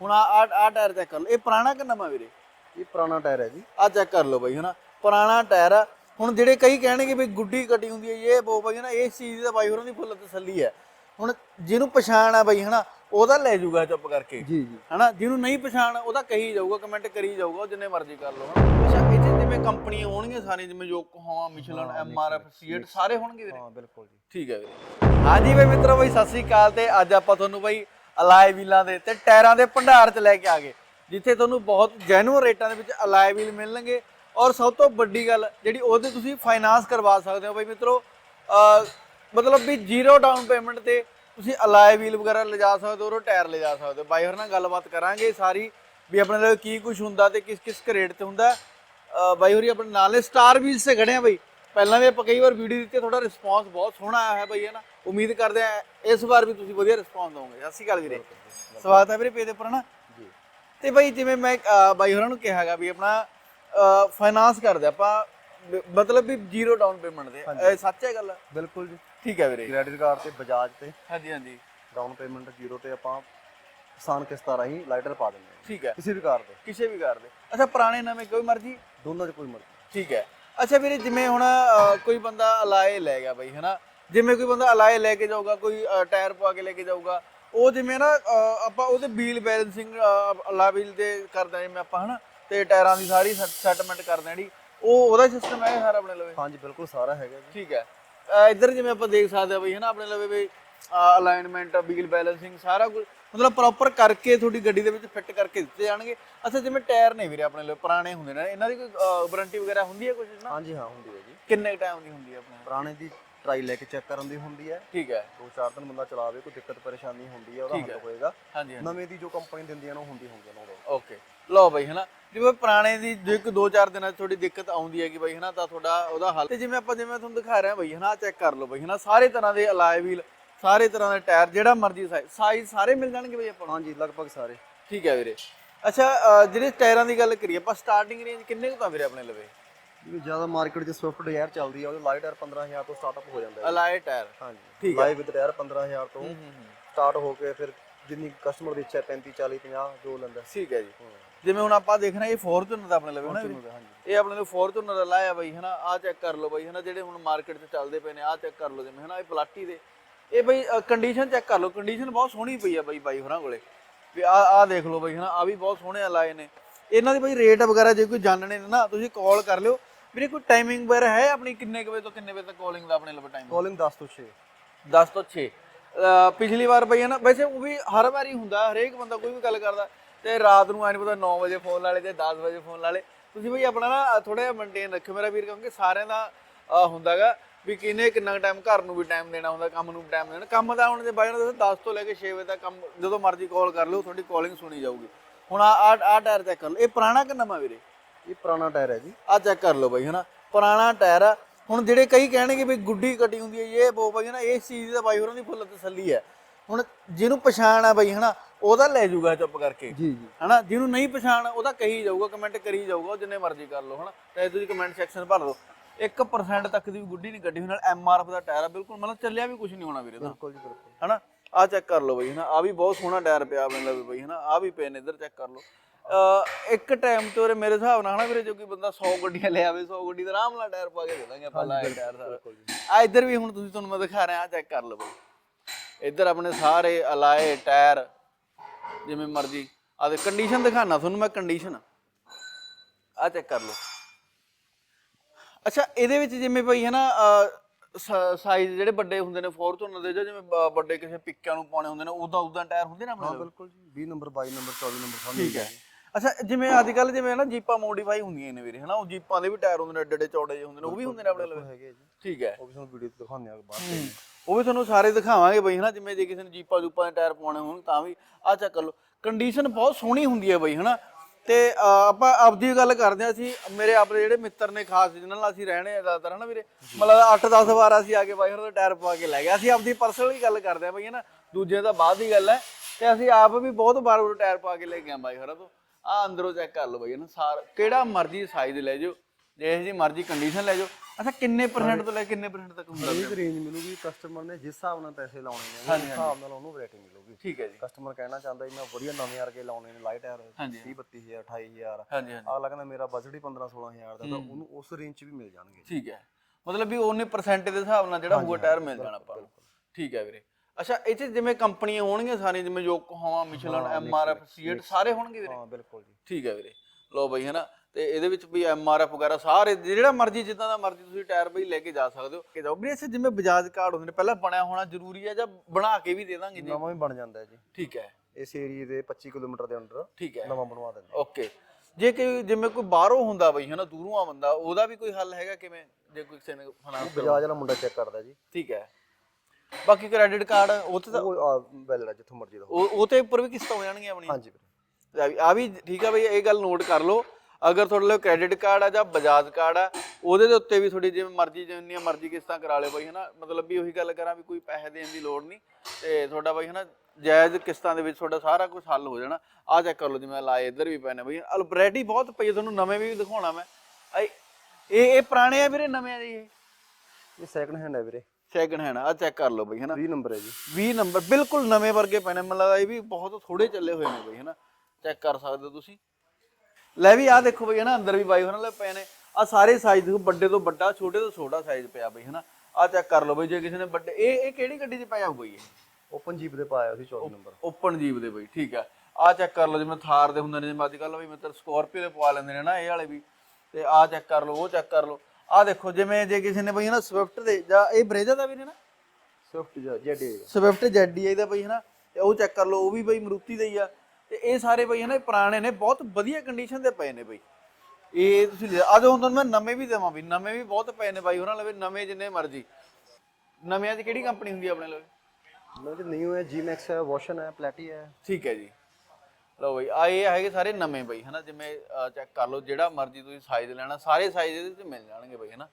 ਹੁਣ ਆ ਆ ਟਾਇਰ ਚੈੱਕ ਕਰ ਲਓ। ਇਹ ਪੁਰਾਣਾ ਕਿ ਨਵਾਂ ਵੀਰੇ? ਇਹ ਪੁਰਾਣਾ ਟਾਇਰ ਹੈ ਜੀ। ਆ ਚੈੱਕ ਕਰ ਲਓ ਬਾਈ ਹਨਾ? ਪੁਰਾਣਾ ਟਾਇਰ ਆ। ਹੁਣ ਜਿਹੜੇ ਕਈ ਕਹਿਣਗੇ ਵੀ ਗੁੱਡੀ ਕਟੀ ਹੁੰਦੀ ਹੈ ਇਹ ਬੋ ਬਾਈ ਹਨਾ? ਇਸ ਚੀਜ਼ ਦਾ ਬਾਈ ਹੋਰਾਂ ਦੀ ਫੁੱਲ ਤਸੱਲੀ ਹੈ। ਹੁਣ ਜਿਹਨੂੰ ਪਛਾਣ ਆ ਬਾਈ ਹਨਾ ਉਹਦਾ ਲੈ ਜਾਊਗਾ ਚੁੱਪ ਕਰਕੇ। ਜੀ ਜੀ। ਹਨਾ? ਜਿਹਨੂੰ ਨਹੀਂ ਪਛਾਣ ਉਹਦਾ ਕਹੀ ਜਾਊਗਾ ਕਮੈਂਟ ਕਰੀ ਜਾਊਗਾ ਜਿੰਨੇ ਮਰਜ਼ੀ ਕਰ ਲਓ ਹਨਾ? ਅੱਛਾ ਇਹ 'ਚ ਜਿਵੇਂ ਕੰਪਨੀਆਂ ਹੋਣਗੀਆਂ ਸਾਰੀਆਂ ਜਿਵੇਂ ਯੋਕੋਹਾਮਾ ਮਿਸ਼ਲਨ ਐਮਆਰਐਫ ਸੀਟ ਸਾਰੇ ਹੋਣਗੇ ਵੀਰੇ। ਹਾਂ ਬਿਲਕੁਲ ਜੀ। ਠੀਕ ਹੈ ਵੀਰੇ। ਹਾਂਜੀ ਬਈ ਮਿੱਤਰੋ ਬਈ ਸਤਿ ਸ੍ਰੀ ਅਕਾਲ ਤੇ ਅੱਜ ਆਪਾਂ ਤੁਹਾਨੂੰ ਬਈ ਅਲਾਈ ਵੀਲਾਂ ਦੇ ਤੇ ਟਾਇਰਾਂ ਦੇ ਭੰਡਾਰ 'ਚ ਲੈ ਕੇ ਆ ਗਏ, ਜਿੱਥੇ ਤੁਹਾਨੂੰ ਬਹੁਤ ਜੈਨੂਅਨ ਰੇਟਾਂ ਦੇ ਵਿੱਚ ਅਲਾਈ ਵੀਲ ਮਿਲਣਗੇ। ਔਰ ਸਭ ਤੋਂ ਵੱਡੀ ਗੱਲ ਜਿਹੜੀ ਉਹਦੇ ਤੁਸੀਂ ਫਾਈਨਾਂਸ ਕਰਵਾ ਸਕਦੇ ਹੋ ਬਈ ਮਿੱਤਰੋ ਮਤਲਬ ਵੀ ਜ਼ੀਰੋ ਡਾਊਨ ਪੇਮੈਂਟ ਤੇ ਤੁਸੀਂ ਅਲਾਈ ਵੀਲ ਵਗੈਰਾ ਲਿਜਾ ਸਕਦੇ ਹੋ ਔਰ ਟਾਇਰ ਲਿਜਾ ਸਕਦੇ ਹੋ। ਬਾਈ ਹੋਰ ਨਾਲ ਗੱਲਬਾਤ ਕਰਾਂਗੇ ਸਾਰੀ ਵੀ ਆਪਣੇ ਲਈ ਕੀ ਕੁਝ ਹੁੰਦਾ ਤੇ ਕਿਸ ਕਿਸ ਰੇਟ ਤੇ ਹੁੰਦਾ। ਬਾਈ ਹੋਰੀ ਆਪਣੇ ਨਾਲੇ ਸਟਾਰ ਵੀਲਸ ਤੇ ਖੜੇ ਆ ਬਈ। ਪਹਿਲਾਂ ਵੀ ਆਪਾਂ ਕਈ ਵਾਰ ਵੀਡੀਓ ਦਿੱਤੀ ਥੋੜਾ ਰਿਸਪਾਂਸ ਬਹੁਤ ਸੋਹਣਾ ਆਇਆ ਹੈ ਬਈ ਹੈ ਨਾ? ਉਮੀਦ ਕਰਦੇ ਆ ਇਸ ਵਾਰ ਵੀ ਤੁਸੀਂ ਵਧੀਆ ਰਿਸਪਾਂਸ ਦਿਓਗੇ ਸਤਿ ਸ਼੍ਰੀ ਅਕਾਲ ਵੀਰੇ। ਸਵਾਗਤ ਹੈ ਵੀਰੇ ਪੇ ਦੇ ਉੱਪਰ ਨਾ? ਜੀ। ਤੇ ਬਈ ਜਿਵੇਂ ਮੈਂ ਬਾਈ ਹੋਰਾਂ ਨੂੰ ਕਿਹਾਗਾ ਵੀ ਆਪਣਾ ਫਾਈਨਾਂਸ ਕਰਦੇ ਆਪਾਂ ਮਤਲਬ ਵੀ ਜ਼ੀਰੋ ਡਾਊਨ ਪੇਮੈਂਟ ਦੇ। ਇਹ ਸੱਚ ਹੈ ਗੱਲ? ਬਿਲਕੁਲ ਜੀ। ਠੀਕ ਹੈ ਵੀਰੇ। ਕ੍ਰੈਡਿਟ ਕਾਰਡ ਤੇ ਬਜਾਜ ਤੇ। ਹਾਂਜੀ ਹਾਂਜੀ। ਡਾਊਨ ਪੇਮੈਂਟ ਜ਼ੀਰੋ ਤੇ ਆਪਾਂ ਕਿਸਾਨ ਕਿਸ਼ਤਾਂ ਰਾਹੀਂ ਲਾਈਟਰ ਪਾ ਦਿੰਦੇ ਠੀਕ ਹੈ। ਕਿਸੇ ਵੀ ਕਾਰ ਦੇ ਕਿਸੇ ਵੀ ਕਾਰ ਦੇ ਅੱਛਾ ਪੁਰਾਣੇ ਨਵੇਂ ਕੋਈ ਮਰਜ਼ੀ? ਦੋਨਾਂ 'ਚ ਕੋਈ ਮਰਜ਼ੀ। ਠੀਕ ਹੈ। ਅੱਛਾ ਵੀਰੇ ਜਿਵੇਂ ਹੁਣ ਕੋਈ ਬੰਦਾ ਅਲਾਏ ਲੈ ਗਿਆ ਬਈ ਹਨਾ? ਜਿਵੇਂ ਕੋਈ ਬੰਦਾ ਅਲਾਏ ਲੈ ਕੇ ਜਾਊਗਾ ਕੋਈ ਟਾਇਰ ਪਵਾ ਕੇ ਲੈ ਕੇ ਜਾਊਗਾ ਉਹ ਜਿਵੇਂ ਨਾ ਆਪਾਂ ਉਹਦੇ ਵੀਲ ਬੈਲੈਂਸਿੰਗ ਅਲਾ ਵੀਲ ਦੇ ਕਰਦਾ ਜਿਵੇਂ ਆਪਾਂ ਹਨਾ? ਤੇ ਟਾਇਰਾਂ ਦੀ ਸਾਰੀ ਸੈਟਲਮੈਂਟ ਆ ਜਿਹੜੀ ਉਹ ਉਹਦਾ ਸਿਸਟਮ ਹੈ ਸਾਰਾ ਆਪਣੇ ਲਵੇ? ਹਾਂਜੀ ਬਿਲਕੁਲ ਸਾਰਾ ਹੈਗਾ ਜੀ। ਠੀਕ ਹੈ। ਅਹ, ਇੱਧਰ ਜਿਵੇਂ ਆਪਾਂ ਦੇਖ ਸਕਦੇ ਆ ਬਈ ਹਨਾ ਆਪਣੇ ਲਵੇ ਵੀ ਅਲਾਈਨਮੈਂਟ ਵੀਲ ਬੈਲੈਂਸਿੰਗ ਸਾਰਾ ਕੁਝ ਮਤਲਬ ਪ੍ਰੋਪਰ ਕਰਕੇ ਤੁਹਾਡੀ ਗੱਡੀ ਦੇ ਵਿੱਚ ਫਿੱਟ ਕਰਕੇ ਦਿੱਤੇ ਜਾਣਗੇ। ਅੱਛਾ ਜਿਵੇਂ ਟਾਇਰ ਨੇ ਵੀਰੇ ਆਪਣੇ ਲਈ ਪੁਰਾਣੇ ਹੁੰਦੇ ਨੇ। ਇਹਨਾਂ ਦੀ ਕੋਈ ਵਾਰੰਟੀ ਵਗੈਰਾ ਹੁੰਦੀ ਹੈ ਕੁਝ ਨਾ ਹਾਂਜੀ ਹਾਂ ਹੁੰਦੀ ਹੈ ਜੀ। ਕਿੰਨੇ ਟਾਈਮ ਦੀ ਹੁੰਦੀ ਹੈ ਆਪਣੇ? ਪੁਰਾਣੇ ਦੀ ਟਰਾਈ ਲੈ ਕੇ ਚੈੱਕ ਕਰਨ ਦੀ ਹੁੰਦੀ ਹੈ। ਠੀਕ ਹੈ। ਦੋ ਚਾਰ ਦਿਨ ਬੰਦਾ ਚਲਾਵੇ ਕੋਈ ਦਿੱਕਤ ਪਰੇਸ਼ਾਨੀ ਹੁੰਦੀ ਹੈ ਉਹਦਾ ਹੱਲ ਹੋਏਗਾ। ਨਵੇਂ ਦੀ ਜੋ ਕੰਪਨੀ ਦਿੰਦੀ ਹੈ ਨਾ ਉਹ ਹੁੰਦੀ ਹੁੰਦੀ ਹੈ ਨਾ ਓਕੇ ਲਓ ਬਈ ਹਨਾ। ਜਿਵੇਂ ਪੁਰਾਣੇ ਦੀ ਜੇ ਇੱਕ ਦੋ ਚਾਰ ਦਿਨਾਂ 'ਚ ਥੋੜੀ ਦਿੱਕਤ ਆਉਂਦੀ ਹੈਗੀ ਬਈ ਹਨਾ ਤਾਂ ਤੁਹਾਡਾ ਉਹਦਾ ਹੱਲ ਤੇ ਜਿਵੇਂ ਆਪਾਂ ਜਿਵੇਂ ਤੁਹਾਨੂੰ ਦਿਖਾ ਰਹੇ ਹਾਂ ਬਈ ਹਨਾ ਚੈੱਕ ਕਰ ਲਓ ਬਈ ਹਨਾ। ਸਾਰੇ ਤਰ੍ਹਾਂ ਦੇ ਅਲਾਈ ਵੀਲ ਸਾਰੇ ਤਰ੍ਹਾਂ ਦੇ ਟਾਇਰ ਜਿਹੜਾ ਮਰਜ਼ੀ ਸਾਈਜ਼ ਸਾਈਜ਼ ਸਾਰੇ ਮਿਲ ਜਾਣਗੇ ਬਈ ਆਪਾਂ ਨੂੰ? ਹਾਂਜੀ ਲਗਭਗ ਸਾਰੇ। ਠੀਕ ਹੈ ਵੀਰੇ। ਅੱਛਾ ਜਿਹੜੇ ਟਾਇਰਾਂ ਦੀ ਗੱਲ ਕਰੀਏ ਆਪਾਂ ਸਟਾਰਟਿੰਗ ਰੇਂਜ ਕਿੰਨੇ ਕੁ ਤਾਂ ਵੀਰੇ ਆਪਣੇ ਲਵੇ? ਜਿਵੇਂ ਜ਼ਿਆਦਾ ਮਾਰਕੀਟ 'ਚ ਸਵਿਫਟ ਡਿਜ਼ਾਇਰ ਚੱਲਦੀ ਹੈ ਉਹਦਾ ਲਾਈਟ 에ਅਰ 15000 ਤੋਂ ਸਟਾਰਟਅਪ ਹੋ ਜਾਂਦਾ ਹੈ। ਅਲਾਈ ਟਾਇਰ ਹਾਂਜੀ। ਲਾਈਵ ਵਿਦ ਡਿਜ਼ਾਇਰ 15000 ਤੋਂ ਸਟਾਰਟ ਹੋ ਕੇ ਫਿਰ ਜਿੰਨੀ ਕਸਟਮਰ ਦੀ ਇੱਛਾ ਹੈ 35 40 50 ਜੋ ਲੈਂਦਾ ਠੀਕ ਹੈ ਜੀ। ਜਿਵੇਂ ਹੁਣ ਆਪਾਂ ਦੇਖਣਾ ਇਹ ਫੋਰਚੂਨਰ ਦਾ ਆਪਣੇ ਲਵੇ ਹਨਾ ਵੀਰੇ? ਹਾਂਜੀ। ਇਹ ਆਪਣੇ ਲਈ ਫੋਰਚੂਨਰ ਦਾ ਲਾਇਆ ਬਈ ਹਨਾ ਆ ਚੈੱਕ ਕਰ ਲਓ ਬਈ ਹਨਾ ਜਿਹੜੇ ਹੁਣ ਮਾਰਕੀਟ 'ਚ ਚੱਲਦੇ ਪਏ ਨੇ ਆ ਚੈੱਕ ਕਰ ਲਓ ਜਿਵੇਂ ਹਨਾ ਇਹ ਪਲਾਟੀ ਦੇ। ਇਹ ਬਈ ਕੰਡੀਸ਼ਨ ਚੈੱਕ ਕਰ ਲਓ। ਕੰਡੀਸ਼ਨ ਬਹੁਤ ਸੋਹਣੀ ਪਈ ਆ ਬਈ ਬਾਈ ਹੋਰਾਂ ਕੋਲੇ। ਵੀ ਆ ਆ ਦੇਖ ਲਓ ਬਈ ਹਨਾ ਆ ਵੀ ਬਹੁਤ ਸੋਹਣੇ ਆ ਲਾਏ ਨੇ। ਇਹਨਾਂ ਦੀ ਬਈ ਰੇਟ ਵਗੈਰਾ ਜੇ ਕੋਈ ਜਾਣਨੇ ਨੇ ਨਾ ਤੁਸੀਂ ਕਾਲ ਕਰ ਲਿਓ। ਵੀਰੇ ਕੋਈ ਟਾਈਮਿੰਗ ਵਗੈਰਾ ਹੈ ਆਪਣੀ? ਕਿੰਨੇ ਵਜੇ ਤੋਂ ਕਿੰਨੇ ਵਜੇ ਤੱਕ ਕਾਲਿੰਗ ਦਾ ਆਪਣੇ ਲਈ ਟਾਈਮ ਕਾਲਿੰਗ 10 ਤੋਂ 6 10 ਤੋਂ 6 ਅਹ ਪਿਛਲੀ ਵਾਰ ਬਈ ਹਨਾ ਵੈਸੇ ਉਹ ਵੀ ਹਰ ਵਾਰੀ ਹੁੰਦਾ ਹਰੇਕ ਬੰਦਾ ਕੋਈ ਵੀ ਗੱਲ ਕਰਦਾ ਤੇ ਰਾਤ ਨੂੰ ਨਹੀਂ ਪਤਾ 9 ਵਜੇ ਫੋਨ ਲਾ ਲੇ ਤੇ 10 ਵਜੇ ਫੋਨ ਲਾ ਲੇ। ਤੁਸੀਂ ਬਈ ਆਪਣਾ ਨਾ ਥੋੜਾ ਜਿਹਾ ਮੇਨਟੇਨ ਰੱਖਿਓ। ਮੇਰਾ ਵੀਰ ਕਿਉਂਕਿ ਸਾਰਿਆਂ ਦਾ ਹੁੰਦਾਗਾ। ਵੀ ਕਿਨੇ ਕਿੰਨਾ ਟਾਈਮ ਘਰ ਨੂੰ ਵੀ ਟਾਈਮ ਦੇਣਾ ਹੁੰਦਾ ਕੰਮ ਨੂੰ ਟਾਈਮ ਦੇਣਾ। ਕੰਮ ਦਾ ਹੁਣ ਜੇ ਬਾਈ ਨੇ 10 ਤੋਂ ਲੈ ਕੇ 6 ਵਜੇ ਤੱਕ ਕੰਮ ਜਦੋਂ ਮਰਜ਼ੀ ਕਾਲ ਕਰ ਲਿਓ ਤੁਹਾਡੀ ਕਾਲਿੰਗ ਸੁਣੀ ਜਾਊਗੀ। ਹੁਣ ਆ ਆ ਟਾਇਰ ਚੈੱਕ ਕਰ ਲਓ। ਇਹ ਪੁਰਾਣਾ ਕਿ ਨਵਾਂ ਵੀਰੇ? ਇਹ ਪੁਰਾਣਾ ਟਾਇਰ ਹੈ ਜੀ। ਆ ਚੈੱਕ ਕਰ ਲਓ ਬਾਈ ਹਨਾ? ਪੁਰਾਣਾ ਟਾਇਰ ਆ। ਹੁਣ ਜਿਹੜੇ ਕਈ ਕਹਿਣਗੇ ਵੀ ਗੁੱਡੀ ਕਟੀ ਹੁੰਦੀ ਹੈ ਇਹ ਬੋ ਬਾਈ ਹਨਾ? ਇਸ ਚੀਜ਼ ਦਾ ਬਾਈ ਹੋਰਾਂ ਦੀ ਫੁੱਲ ਤਸੱਲੀ ਹੈ। ਹੁਣ ਜਿਹਨੂੰ ਪਛਾਣ ਆ ਬਾਈ ਹਨਾ ਉਹਦਾ ਲੈ ਜਾਊਗਾ ਚੁੱਪ ਕਰਕੇ। ਜੀ ਜੀ। ਹਨਾ? ਜਿਹਨੂੰ ਨਹੀਂ ਪਛਾਣ ਉਹਦਾ ਕਹੀ ਜਾਊਗਾ ਕਮੈਂਟ ਕਰੀ ਜਾਊਗਾ ਉਹ ਜਿੰਨੇ ਮਰਜ਼ੀ ਕਰ ਲਓ ਹਨਾ? ਤੇ ਤੁਸੀਂ ਕਮੈਂਟ ਸੈਕਸ਼ਨ ਭਰ ਦਿਓ। 1% ਤੱਕ ਦੀ ਵੀ ਗੁੱਡੀ ਨਹੀਂ ਕੱਢੀ ਨਾਲ ਐਮਆਰਐਫ ਦਾ ਟਾਇਰ ਆ ਬਿਲਕੁਲ ਮਤਲਬ ਚੱਲਿਆ ਵੀ ਕੁਝ ਨਹੀਂ ਹੋਣਾ ਵੀਰੇ ਬਿਲਕੁਲ ਜੀ ਬਿਲਕੁਲ। ਹਨਾ? ਆ ਚੈੱਕ ਕਰ ਲਓ ਬਈ ਹਨਾ? ਆ ਵੀ ਬਹੁਤ ਸੋਹਣਾ ਟਾਇਰ ਪਿਆ ਆਪਣੇ ਲਵੇ ਬਈ ਹਨਾ? ਆ ਵੀ ਪਏ ਨੇ ਇੱਧਰ ਚੈੱਕ ਕਰ ਲਓ। ਅ ਇੱਕ ਟਾਈਮ ਤੇ ਮੇਰੇ ਹਿਸਾਬ ਨਾਲ ਹਨਾ ਵੀਰੇ ਜੋ ਕੋਈ ਬੰਦਾ 100 ਗੱਡੀਆਂ ਲੈ ਆਵੇ 100 ਗੱਡੀ ਦਾ ਆਰਾਮ ਨਾਲ ਟਾਇਰ ਪਾ ਕੇ ਦੇ ਦਾਂਗੇ ਆਪਾਂ ਲਾਇਆ ਟਾਇਰ ਸਾਰਾ। ਆ ਇੱਧਰ ਵੀ ਹੁਣ ਤੁਸੀਂ ਤੁਹਾਨੂੰ ਮੈਂ ਦਿਖਾ ਰਿਹਾ ਆ ਚੈੱਕ ਕਰ ਲਓ ਬਈ। ਇੱਧਰ ਆਪਣੇ ਸਾਰੇ ਅਲਾਏ ਟਾਇਰ ਜਿਵੇਂ ਮਰਜ਼ੀ। ਆ ਦੇ ਕੰਡੀਸ਼ਨ ਦਿਖਾਣਾ ਤੁਹਾਨੂੰ ਮੈਂ ਕੰਡੀਸ਼ਨ ਆ ਚੈੱਕ ਕਰ ਲਓ। ਅੱਛਾ ਇਹਦੇ ਵਿੱਚ ਜਿਵੇਂ ਬਈ ਹੈ ਨਾ ਸਾਈਜ਼ ਜਿਹੜੇ ਵੱਡੇ ਹੁੰਦੇ ਨੇ ਫੋਰਚੂਨਰ ਦੇ ਜਾਂ ਜਿਵੇਂ ਬ- ਵੱਡੇ ਕਿਸੇ ਪਿੱਕਿਆਂ ਨੂੰ ਪਾਉਣੇ ਹੁੰਦੇ ਨੇ ਉਦਾਂ ਉਦਾਂ ਟਾਇਰ ਹੁੰਦੇ ਨੇ ਆਪਣੇ ਹਾਂ ਕੋਲ? ਬਿਲਕੁਲ ਜੀ। 20 ਨੰਬਰ 22 ਨੰਬਰ 24 ਨੰਬਰ ਸਭ ਠੀਕ ਹੈ। ਅੱਛਾ ਜਿਵੇਂ ਅੱਜ ਕੱਲ ਜਿਵੇਂ ਨਾ ਜੀਪਾਂ ਮੋਡੀਫਾਈ ਹੁੰਦੀਆਂ ਨੇ ਵੀਰੇ ਹਨਾ ਉਹ ਜੀਪਾਂ ਦੇ ਵੀ ਟਾਇਰ ਹੁੰਦੇ ਨੇ ਏਡੇ ਏਡੇ ਚੌੜੇ ਜਿਹੇ ਹੁੰਦੇ ਨੇ ਉਹ ਵੀ ਹੁੰਦੇ ਨੇ ਆਪਣੇ ਕੋਲ? ਹੈਗੇ ਜੀ। ਠੀਕ ਹੈ। ਉਹ ਵੀ ਤੁਹਾਨੂੰ ਵੀਡੀਓ ਤੇ ਦਿਖਾਉਂਦੇ ਆ ਬਾਅਦ ਉਹ ਵੀ ਤੁਹਾਨੂੰ ਸਾਰੇ ਦਿਖਾਵਾਂਗੇ ਬਈ ਹਨਾ ਜਿਵੇਂ ਜੇ ਕਿਸੇ ਨੇ ਜੀਪਾਂ ਜੂਪਾਂ ਦੇ ਟਾਇਰ ਪਾਉਣੇ ਹੋਣ ਤਾਂ ਵੀ। ਆ ਚੈੱਕ ਲਓ। ਕੰਡੀਸ਼ਨ ਬਹੁਤ ਸੋਹਣੀ ਹੁੰਦੀ ਹੈ ਬਈ ਹਨਾ ਤੇ ਆਪਾਂ ਆਪਦੀ ਗੱਲ ਕਰਦੇ ਹਾਂ ਅਸੀਂ ਮੇਰੇ ਆਪਣੇ ਜਿਹੜੇ ਮਿੱਤਰ ਨੇ ਖਾਸ ਜਿਨ੍ਹਾਂ ਨਾਲ ਅਸੀਂ ਰਹਿਣੇ ਆ ਜ਼ਿਆਦਾਤਰ ਹਨਾ ਵੀਰੇ? ਮਤਲਬ 8-10 ਵਾਰ ਅਸੀਂ ਆ ਕੇ ਬਾਈ ਦਾ ਟਾਇਰ ਪਵਾ ਕੇ ਲੈ ਗਏ। ਅਸੀਂ ਆਪਦੀ ਪਰਸਨਲ ਹੀ ਗੱਲ ਕਰਦੇ ਆ ਬਈ ਹਨਾ? ਦੂਜੇ ਤਾਂ ਬਾਅਦ ਦੀ ਗੱਲ ਹੈ। ਤੇ ਅਸੀਂ ਆਪ ਵੀ ਬਹੁਤ ਵਾਰ ਉਹ ਟਾਇਰ ਪਾ ਕੇ ਲੈ ਕੇ ਆ ਬਾਈ ਹਰਾਂ ਤੋਂ। ਆ ਅੰਦਰੋਂ ਚੈੱਕ ਕਰ ਲਓ ਬਈ ਹਨਾ? ਸਾਰ ਕਿਹੜਾ ਮਰਜ਼ੀ ਸਾਈਜ਼ ਲੈ ਜਾਓ ਜੇ ਜੀ ਮਰਜ਼ੀ ਕੰਡੀਸ਼ਨ ਲੈ ਜਾਓ। ਅੱਛਾ ਕਿੰਨੇ ਪਰਸੈਂਟ ਤੋਂ ਲੈ ਕੇ ਕਿੰਨੇ ਪਰਸੈਂਟ ਤੱਕ ਹੁੰਦਾ ਇਹ ਰੇਂਜ ਮਿਲੂਗੀ ਕਸਟਮਰ ਨੇ ਜਿਸ ਹਿਸਾਬ ਨਾਲ ਪੈਸੇ ਲਾਉਣੇ ਨੇ ਉਸ ਹਿਸਾਬ ਨਾਲ ਉਹਨੂੰ ਰੇਟਿੰਗ ਮਿਲੂਗੀ। ਠੀਕ ਹੈ ਜੀ। ਕਸਟਮਰ ਕਹਿਣਾ ਚਾਹੁੰਦਾ ਜੀ ਮੈਂ ਵਧੀਆ ਨਵੇਂ ਵਰਗੇ ਲਾਉਣੇ ਨੇ ਲਾਈਟ ਹਾਂਜੀ। 30 32000 28000 ਹਾਂਜੀ ਹਾਂਜੀ। ਅਗਲਾ ਕਹਿੰਦਾ ਮੇਰਾ ਬਜਟ ਹੀ 15 16000 ਦਾ ਤਾਂ ਉਹਨੂੰ ਉਸ ਰੇਂਜ 'ਚ ਵੀ ਮਿਲ ਜਾਣਗੇ। ਠੀਕ ਹੈ। ਮਤਲਬ ਵੀ ਉਹਨੇ ਪਰਸੈਂਟ ਦੇ ਹਿਸਾਬ ਨਾਲ ਜਿਹੜਾ ਹੋਊਗਾ ਟਾਇਰ ਮਿਲ ਜਾਣਾ ਆਪਾਂ ਨੂੰ। ਠੀਕ ਹੈ ਵੀਰੇ। ਅੱਛਾ ਇਹ 'ਚ ਜਿਵੇਂ ਕੰਪਨੀਆਂ ਹੋਣਗੀਆਂ ਸਾਰੀਆਂ ਜਿਵੇਂ ਯੋਕੋਹਾਮਾ ਮਿਸ਼ਲਨ ਐਮਆਰਐਫ ਸੀਟ ਸਾਰੇ ਹੋਣਗੇ ਵੀਰੇ? ਹਾਂ ਬਿਲਕੁਲ ਜੀ। ਠੀਕ ਹੈ ਵੀਰੇ। ਲਓ ਬਈ ਹਨਾ ਤੇ ਇਹਦੇ ਵਿੱਚ ਵੀ ਐਮਆਰਐਫ ਵਗੈਰਾ ਸਾਰੇ ਜਿਹੜਾ ਮਰਜ਼ੀ ਜਿੱਦਾਂ ਦਾ ਮਰਜ਼ੀ ਤੁਸੀਂ ਟਾਇਰ ਬਈ ਲੈ ਕੇ ਜਾ ਸਕਦੇ ਹੋ ਕਿ ਜਾਓ। ਵੀਰੇ ਇੱਥੇ ਜਿਵੇਂ ਬਜਾਜ ਕਾਰਡ ਹੁੰਦੇ ਨੇ ਪਹਿਲਾਂ ਬਣਿਆ ਹੋਣਾ ਜ਼ਰੂਰੀ ਹੈ ਜਾਂ ਬਣਾ ਕੇ ਵੀ ਦੇ ਦਾਂਗੇ ਜੀ? ਨਵਾਂ ਵੀ ਬਣ ਜਾਂਦਾ ਹੈ ਜੀ। ਠੀਕ ਹੈ। ਇਸ ਏਰੀਏ ਦੇ 25 ਕਿਲੋਮੀਟਰ ਦੇ ਅੰਡਰ ਠੀਕ ਹੈ। ਨਵਾਂ ਬਣਵਾ ਦਿੰਦੇ ਓਕੇ। ਜੇ ਕਿ ਜਿਵੇਂ ਕੋਈ ਬਾਹਰੋਂ ਹੁੰਦਾ ਬਈ ਹਨਾ ਦੂਰੋਂ ਆ ਬੰਦਾ ਉਹਦਾ ਵੀ ਕੋਈ ਹੱਲ ਹੈਗਾ ਕਿਵੇਂ? ਜੇ ਕੋਈ ਕਿਸੇ ਨੇ ਫਾਈਨਾਂਸ ਬਜਾਜ ਵਾਲਾ ਮੁੰਡਾ ਚੈੱਕ ਕਰਦਾ ਜੀ। ਠੀਕ ਹੈ। ਬਾਕੀ ਕ੍ਰੈਡਿਟ ਕਾਰਡ ਉਹ ਤੇ ਉਹ ਵੈਲਿਡ ਜਿੱਥੋਂ ਮਰਜ਼ੀ ਦਾ। ਉਹ ਉਹ ਤੇ ਉੱਪਰ ਵੀ ਕਿਸ਼ਤਾਂ ਹੋ ਜਾਣਗੀਆਂ ਆਪਣੀਆਂ? ਹਾਂਜੀ ਵੀ- ਆ ਵੀ ਠੀਕ ਆ ਬਈ ਇਹ ਗੱਲ ਨੋਟ ਕਰ ਲਓ। ਅਗਰ ਤੁਹਾਡੇ ਲਈ ਕ੍ਰੈਡਿਟ ਕਾਰਡ ਆ ਜਾਂ ਬਜਾਜ ਕਾਰਡ ਆ ਉਹਦੇ ਦੇ ਉੱਤੇ ਵੀ ਤੁਹਾਡੀ ਜਿਵੇਂ ਮਰਜ਼ੀ ਜਿੰਨੀਆਂ ਮਰਜ਼ੀ ਕਿਸ਼ਤਾਂ ਕਰਾ ਲਿਓ ਬਈ ਹਨਾ? ਮਤਲਬ ਵੀ ਉਹੀ ਗੱਲ ਕਰਾਂ ਵੀ ਕੋਈ ਪੈਸੇ ਦੇਣ ਦੀ ਲੋੜ ਨਹੀਂ ਤੇ ਤੁਹਾਡਾ ਬਈ ਹਨਾ ਜਾਇਜ਼ ਕਿਸ਼ਤਾਂ ਦੇ ਵਿੱਚ ਤੁਹਾਡਾ ਸਾਰਾ ਕੁਝ ਹੱਲ ਹੋ ਜਾਣਾ। ਆ ਚੈੱਕ ਕਰ ਲਓ ਜਿਵੇਂ ਲਾਏ ਇੱਧਰ ਵੀ ਪਏ ਨੇ ਬਈ। ਅਲਬਰੇਟੀ ਬਹੁਤ ਪਈ ਤੁਹਾਨੂੰ ਨਵੇਂ ਵੀ ਦਿਖਾਉਣਾ ਮੈਂ। ਇਹ ਇਹ ਪੁਰਾਣੇ ਆ ਵੀਰੇ ਨਵੇਂ ਆ ਜੀ ਇਹ? ਇਹ ਸੈਕੰਡ ਹੈਂਡ ਹੈ ਵੀਰੇ। ਸੈਕਿੰਡ ਹੈਂਡ ਆ ਚੈੱਕ ਕਰ ਲਓ ਬਈ ਹਨਾ? 20 ਨੰਬਰ ਹੈ ਜੀ। 20 ਨੰਬਰ ਬਿਲਕੁਲ ਨਵੇਂ ਵਰਗੇ ਪੈਣੇ ਮੈਨੂੰ ਲੱਗਦਾ ਇਹ ਵੀ ਬਹੁਤ ਥੋੜੇ ਚੱਲੇ ਹੋਏ ਨੇ ਬਈ ਹਨਾ? ਚੈੱਕ ਕਰ ਸਕਦੇ ਹੋ ਤੁਸੀਂ। ਲੈ ਵੀ ਆ ਦੇਖੋ ਬਈ ਹਨਾ ਅੰਦਰ ਵੀ ਬਾਈ ਉਹਨਾਂ ਲੈ ਪਏ ਨੇ। ਆ ਸਾਰੇ ਸਾਈਜ਼ ਦੇਖੋ ਵੱਡੇ ਤੋਂ ਵੱਡਾ ਛੋਟੇ ਤੋਂ ਛੋਟਾ ਸਾਈਜ਼ ਪਿਆ ਬਈ ਹਨਾ। ਆ ਚੈੱਕ ਕਰ ਲਓ ਬਈ ਜੇ ਕਿਸੇ ਨੇ ਵੱਡੇ ਇਹ ਇਹ ਕਿਹੜੀ ਗੱਡੀ 'ਚ ਪਿਆ ਹੋਊਗਾ ਜੀ ਓਪਨ ਜੀਪ ਦੇ ਪਾਇਆ ਸੀ 24 ਨੰਬਰ ਓਪਨ ਜੀਪ ਦੇ ਬਈ ਠੀਕ ਆ। ਆ ਚੈੱਕ ਕਰ ਲਓ ਜਿਵੇਂ ਥਾਰ ਦੇ ਹੁੰਦੇ ਨੇ ਜਿਵੇਂ ਅੱਜ ਕੱਲ੍ਹ ਵੀ ਮਿੱਤਰ ਸਕੋਰਪੀਓ ਦੇ ਪਵਾ ਲੈਂਦੇ ਨੇ ਨਾ ਇਹ ਵਾਲੇ ਵੀ। ਤੇ ਆ ਚੈੱਕ ਕਰ ਲਓ ਉਹ ਚੈੱਕ ਕਰ ਲਓ। ਆ ਦੇਖੋ ਜਿਵੇਂ ਜੇ ਕਿਸੇ ਨੇ ਬਈ ਹਨਾ ਸਵਿਫਟ ਦੇ ਜਾਂ ਇਹ ਬਰੇਜਾ ਦਾ ਵੀ ਨੇ ਨਾ? ਸਵਿਫਟ ਜੈਡ ਸਵਿਫਟ ਜੈਡੀ ਦਾ। ਬਈ ਹਨਾ। ਤੇ ਉਹ ਚੈੱਕ ਕਰ ਲਓ ਉਹ ਵੀ ਬਈ ਮਰੂਤੀ ਦਾ ਹੀ ਆ। ਤੇ ਇਹ ਸਾਰੇ ਬਈ ਹਨਾ ਪੁਰਾਣੇ ਨੇ ਬਹੁਤ ਵਧੀਆ ਕੰਡੀਸ਼ਨ ਦੇ ਪਏ ਨੇ ਬਈ। ਇਹ ਤੁਸੀਂ ਜਾਓ ਹੁਣ ਤੁਹਾਨੂੰ ਮੈਂ ਨਵੇਂ ਵੀ ਦੇਵਾਂ ਵੀ ਨਵੇਂ ਵੀ ਬਹੁਤ ਪਏ ਨੇ ਬਾਈ ਉਹਨਾਂ ਲਵੇ ਨਵੇਂ ਜਿੰਨੇ ਮਰਜ਼ੀ। ਨਵਿਆਂ ਦੀ ਕਿਹੜੀ ਕੰਪਨੀ ਹੁੰਦੀ ਆ ਆਪਣੇ ਲਵੇ? ਮੇਰੇ ਨਿਊ ਹੈ ਜੀ ਮੈਕਸ ਹੈ ਵਾਸ਼ਨ ਹੈ ਪਲੈਟੀ ਹੈ। ਠੀਕ ਹੈ ਜੀ। ਲਓ ਬਈ ਆ ਇਹ ਹੈਗੇ ਸਾਰੇ ਨਵੇਂ ਬਈ ਹਨਾ ਜਿਵੇਂ ਚੈੱਕ ਕਰ ਲਓ ਜਿਹੜਾ ਮਰਜ਼ੀ ਤੁਸੀਂ ਸਾਈਜ਼ ਲੈਣਾ ਸਾਰੇ ਸਾਈਜ਼ ਇਹਦੇ ਵਿੱਚ ਮਿਲ ਜਾਣਗੇ ਬਈ ਹਨਾ।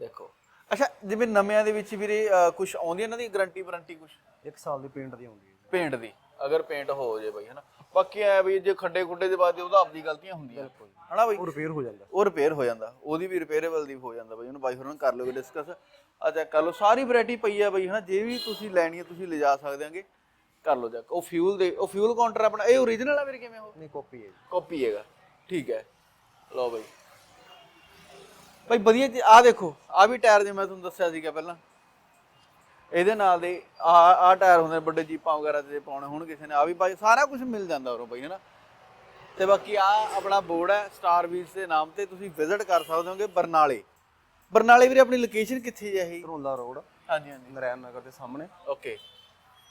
ਦੇਖੋ। ਅੱਛਾ ਜਿਵੇਂ ਨਵਿਆਂ ਦੇ ਵਿੱਚ ਵੀਰੇ ਕੁਝ ਆਉਂਦੀ ਇਹਨਾਂ ਦੀ ਗਾਰੰਟੀ ਵਾਰੰਟੀ ਕੁਝ ਇੱਕ ਸਾਲ ਦੀ ਪੇਂਟ ਦੀ ਆਉਂਦੀ ਹੈ। ਪੇਂਟ ਦੀ। ਅਗਰ ਪੇਂਟ ਹੋ ਜੇ ਬਈ ਹਨਾ। ਬਾਕੀ ਐ ਬਈ ਜੇ ਖੱਡੇ ਖੁੱਡੇ ਦੇ ਬਾਅਦ ਉਹਦਾ ਆਪਦੀ ਗਲਤੀਆਂ ਹੁੰਦੀਆਂ। ਹਨਾ ਬਈ? ਉਹ ਰਿਪੇਅਰ ਹੋ ਜਾਂਦਾ। ਉਹ ਰਿਪੇਅਰ ਹੋ ਜਾਂਦਾ। ਉਹਦੀ ਵੀ ਰਿਪੇਅਰੇਬਲ ਦੀ ਹੋ ਜਾਂਦਾ ਬਈ ਉਹਨੂੰ ਬਾਈ ਹੋਰਾਂ ਨਾਲ ਕਰ ਲਓਗੇ ਡਿਸਕਸ ਆ ਚੈੱਕ ਕਰ ਲਓ। ਸਾਰੀ ਵੈਰਾਈਟੀ ਪਈ ਆ ਬਈ ਹਨਾ। ਜੇ ਵੀ ਤੁਸੀਂ ਲੈਣੀ ਹੈ ਤੁਸੀਂ ਲਿਜਾ ਸਕਦੇ ਆਂਗੇ। ਕਰ ਲਓ ਚੈੱਕ ਉਹ ਫਿਊਲ ਦੇ ਉਹ ਫਿਊਲ ਕਾਊਂਟਰ ਆਪਣਾ ਇਹ ਓਰੀਜਨਲ ਆ ਵੀਰੇ ਕਿਵੇਂ ਉਹ? ਨਹੀਂ ਕਾਪੀ ਹੈ ਜੀ। ਕਾਪੀ ਹੈਗਾ। ਠੀਕ ਹੈ। ਲਓ ਬਈ। ਭਾਈ ਵਧੀਆ ਜੀ ਆ ਦੇਖੋ। ਆ ਵੀ ਟਾਇਰ ਜਿਵੇਂ ਮੈਂ ਤੁਹਾਨੂੰ ਦੱਸਿਆ ਸੀਗਾ ਪਹਿਲਾਂ। ਇਹਦੇ ਨਾਲ ਦੇ ਆ ਆ ਟਾਇਰ ਹੁੰਦੇ ਨੇ ਵੱਡੇ ਜੀਪਾਂ ਵਗੈਰਾ ਤੇ ਪਾਉਣੇ ਹੁਣ ਕਿਸੇ ਨੇ ਆ ਵੀ ਭਾਈ ਸਾਰਾ ਕੁਝ ਮਿਲ ਜਾਂਦਾ ਉਰੋਂ ਬਈ ਹਨਾ? ਤੇ ਬਾਕੀ ਆ ਆਪਣਾ ਬੋਰਡ ਹੈ ਸਟਾਰ ਵੀਲਸ ਦੇ ਨਾਮ ਤੇ ਤੁਸੀਂ ਵਿਜ਼ਿਟ ਕਰ ਸਕਦੇ ਹੋਗੇ ਬਰਨਾਲੇ। ਬਰਨਾਲੇ ਵੀਰੇ ਆਪਣੀ ਲੋਕੇਸ਼ਨ ਕਿੱਥੇ ਹੈ ਇਹ? ਧਰੋਲਾ ਰੋਡ। ਹਾਂਜੀ ਹਾਂਜੀ। ਨਰੈਣ ਨਗਰ ਦੇ ਸਾਹਮਣੇ। ਓਕੇ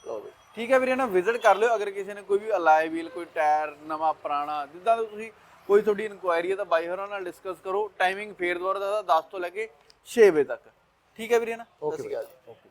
ਲਓ ਬਈ ਠੀਕ ਹੈ ਵੀਰੇ ਨਾ ਵਿਜ਼ਿਟ ਕਰ ਲਿਓ ਅਗਰ ਕਿਸੇ ਨੇ ਕੋਈ ਵੀ ਅਲਾਈ ਵੀਲ ਕੋਈ ਟਾਇਰ ਨਵਾਂ ਪੁਰਾਣਾ ਜਿੱਦਾਂ ਤੁਸੀਂ ਕੋਈ ਤੁਹਾਡੀ ਇਨਕੁਆਇਰੀ ਹੈ ਤਾਂ ਬਾਈ ਹੋਰਾਂ ਨਾਲ ਡਿਸਕਸ ਕਰੋ। ਟਾਈਮਿੰਗ ਫੇਰ ਦੁਆਰਾ ਦਾ 10 ਤੋਂ ਲੈ ਕੇ 6 ਵਜੇ ਤੱਕ। ਠੀਕ ਹੈ ਵੀਰੇ ਨਾ? ਸਤਿ ਸ਼੍ਰੀ ਅਕਾਲ ਓਕੇ